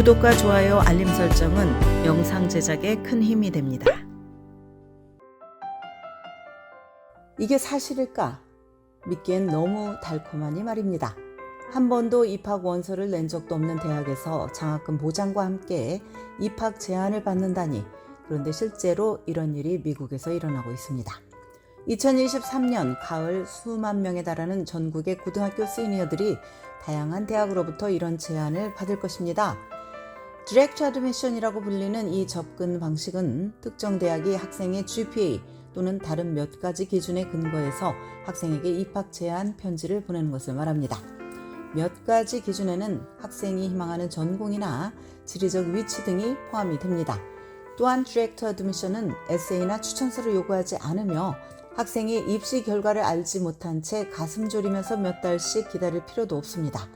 구독과 좋아요, 알림 설정은 영상 제작에 큰 힘이 됩니다. 이게 사실일까? 믿기엔 너무 달콤하니 말입니다. 한 번도 입학 원서를 낸 적도 없는 대학에서 장학금 보장과 함께 입학 제한을 받는다니 그런데 실제로 이런 일이 미국에서 일어나고 있습니다. 2023년 가을 수만 명에 달하는 전국의 고등학교 시니어들이 다양한 대학으로부터 이런 제안을 받을 것입니다. 디렉트 어드미션이라고 불리는 이 접근 방식은 특정 대학이 학생의 GPA 또는 다른 몇 가지 기준에 근거해서 학생에게 입학 제한 편지를 보내는 것을 말합니다. 몇 가지 기준에는 학생이 희망하는 전공이나 지리적 위치 등이 포함이 됩니다. 또한 디렉트 어드미션은 에세이나 추천서를 요구하지 않으며 학생이 입시 결과를 알지 못한 채 가슴 졸이면서 몇 달씩 기다릴 필요도 없습니다.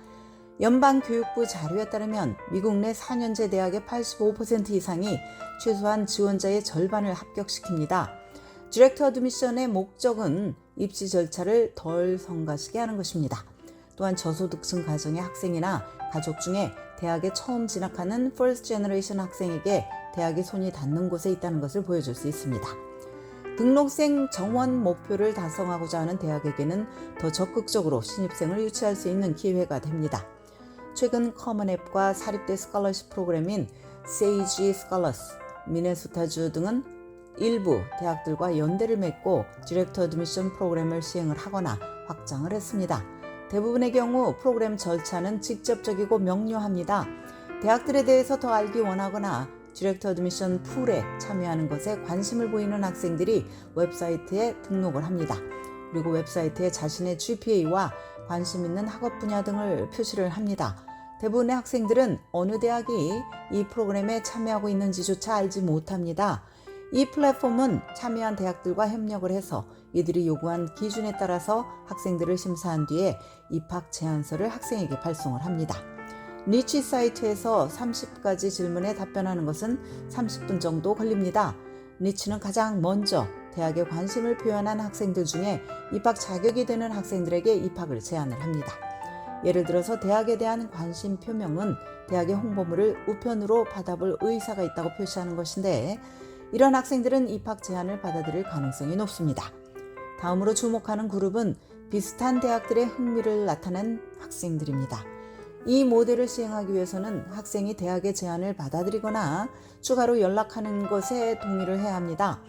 연방교육부 자료에 따르면 미국 내 4년제 대학의 85% 이상이 최소한 지원자의 절반을 합격시킵니다. 디렉트 어드미션의 목적은 입시 절차를 덜 성가시게 하는 것입니다. 또한 저소득층 가정의 학생이나 가족 중에 대학에 처음 진학하는 first generation 학생에게 대학의 손이 닿는 곳에 있다는 것을 보여줄 수 있습니다. 등록생 정원 목표를 달성하고자 하는 대학에게는 더 적극적으로 신입생을 유치할 수 있는 기회가 됩니다. 최근 커먼앱과 사립대 스칼러십 프로그램인 세이지 스칼러스, 미네소타주 등은 일부 대학들과 연대를 맺고 디렉터 어드미션 프로그램을 시행을 하거나 확장을 했습니다. 대부분의 경우 프로그램 절차는 직접적이고 명료합니다. 대학들에 대해서 더 알기 원하거나 디렉터 어드미션 풀에 참여하는 것에 관심을 보이는 학생들이 웹사이트에 등록을 합니다. 그리고 웹사이트에 자신의 GPA와 관심 있는 학업 분야 등을 표시를 합니다. 대부분의 학생들은 어느 대학이 이 프로그램에 참여하고 있는지조차 알지 못합니다. 이 플랫폼은 참여한 대학들과 협력을 해서 이들이 요구한 기준에 따라서 학생들을 심사한 뒤에 입학 제안서를 학생에게 발송을 합니다. 니치 사이트에서 30가지 질문에 답변하는 것은 30분 정도 걸립니다. 니치는 가장 먼저 대학에 관심을 표현한 학생들 중에 입학 자격이 되는 학생들에게 입학을 제안을 합니다. 예를 들어서 대학에 대한 관심 표명은 대학의 홍보물을 우편으로 받아볼 의사가 있다고 표시하는 것인데 이런 학생들은 입학 제안을 받아들일 가능성이 높습니다. 다음으로 주목하는 그룹은 비슷한 대학들의 흥미를 나타낸 학생들입니다. 이 모델을 시행하기 위해서는 학생이 대학의 제안을 받아들이거나 추가로 연락하는 것에 동의를 해야 합니다.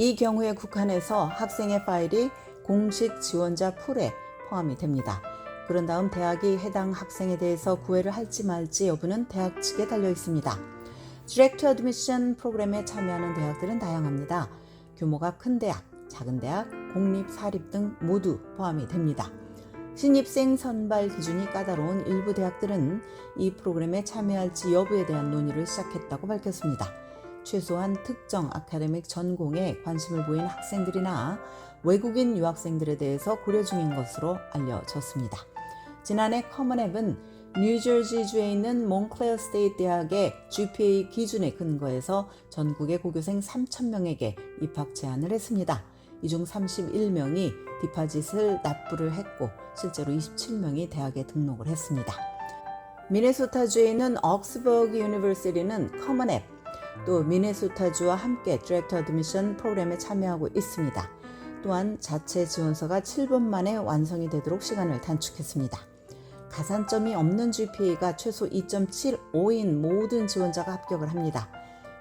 이 경우에 국한해서 학생의 파일이 공식 지원자 풀에 포함이 됩니다. 그런 다음 대학이 해당 학생에 대해서 구애를 할지 말지 여부는 대학 측에 달려 있습니다. 디렉트 어드미션 프로그램에 참여하는 대학들은 다양합니다. 규모가 큰 대학, 작은 대학, 공립, 사립 등 모두 포함이 됩니다. 신입생 선발 기준이 까다로운 일부 대학들은 이 프로그램에 참여할지 여부에 대한 논의를 시작했다고 밝혔습니다. 최소한 특정 아카데믹 전공에 관심을 보인 학생들이나 외국인 유학생들에 대해서 고려 중인 것으로 알려졌습니다. 지난해 커먼앱은 뉴저지주에 있는 몽클레어 스테이트 대학의 GPA 기준에 근거해서 전국의 고교생 3,000명에게 입학 제안을 했습니다. 이 중 31명이 디파짓을 납부를 했고 실제로 27명이 대학에 등록을 했습니다. 미네소타주에 있는 옥스버그 유니버시티는 커먼앱 또 미네소타주와 함께 디렉터 어드미션 프로그램에 참여하고 있습니다. 또한 자체 지원서가 7분 만에 완성이 되도록 시간을 단축했습니다. 가산점이 없는 GPA가 최소 2.75인 모든 지원자가 합격을 합니다.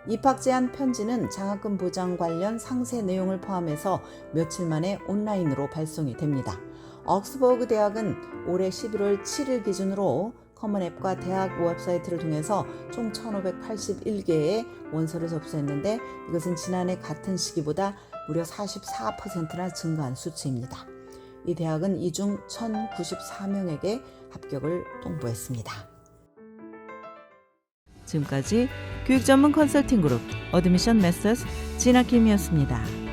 입학 제한 편지는 장학금 보장 관련 상세 내용을 포함해서 며칠 만에 온라인으로 발송이 됩니다. 옥스버그 대학은 올해 11월 7일 기준으로 커먼 앱과 대학 웹사이트를 통해서 총 1,581개의 원서를 접수했는데 이것은 지난해 같은 시기보다 무려 44%나 증가한 수치입니다. 이 대학은 이 중 1,094명에게 합격을 통보했습니다. 지금까지 교육 전문 컨설팅 그룹 어드미션 메서스 진아킴이었습니다.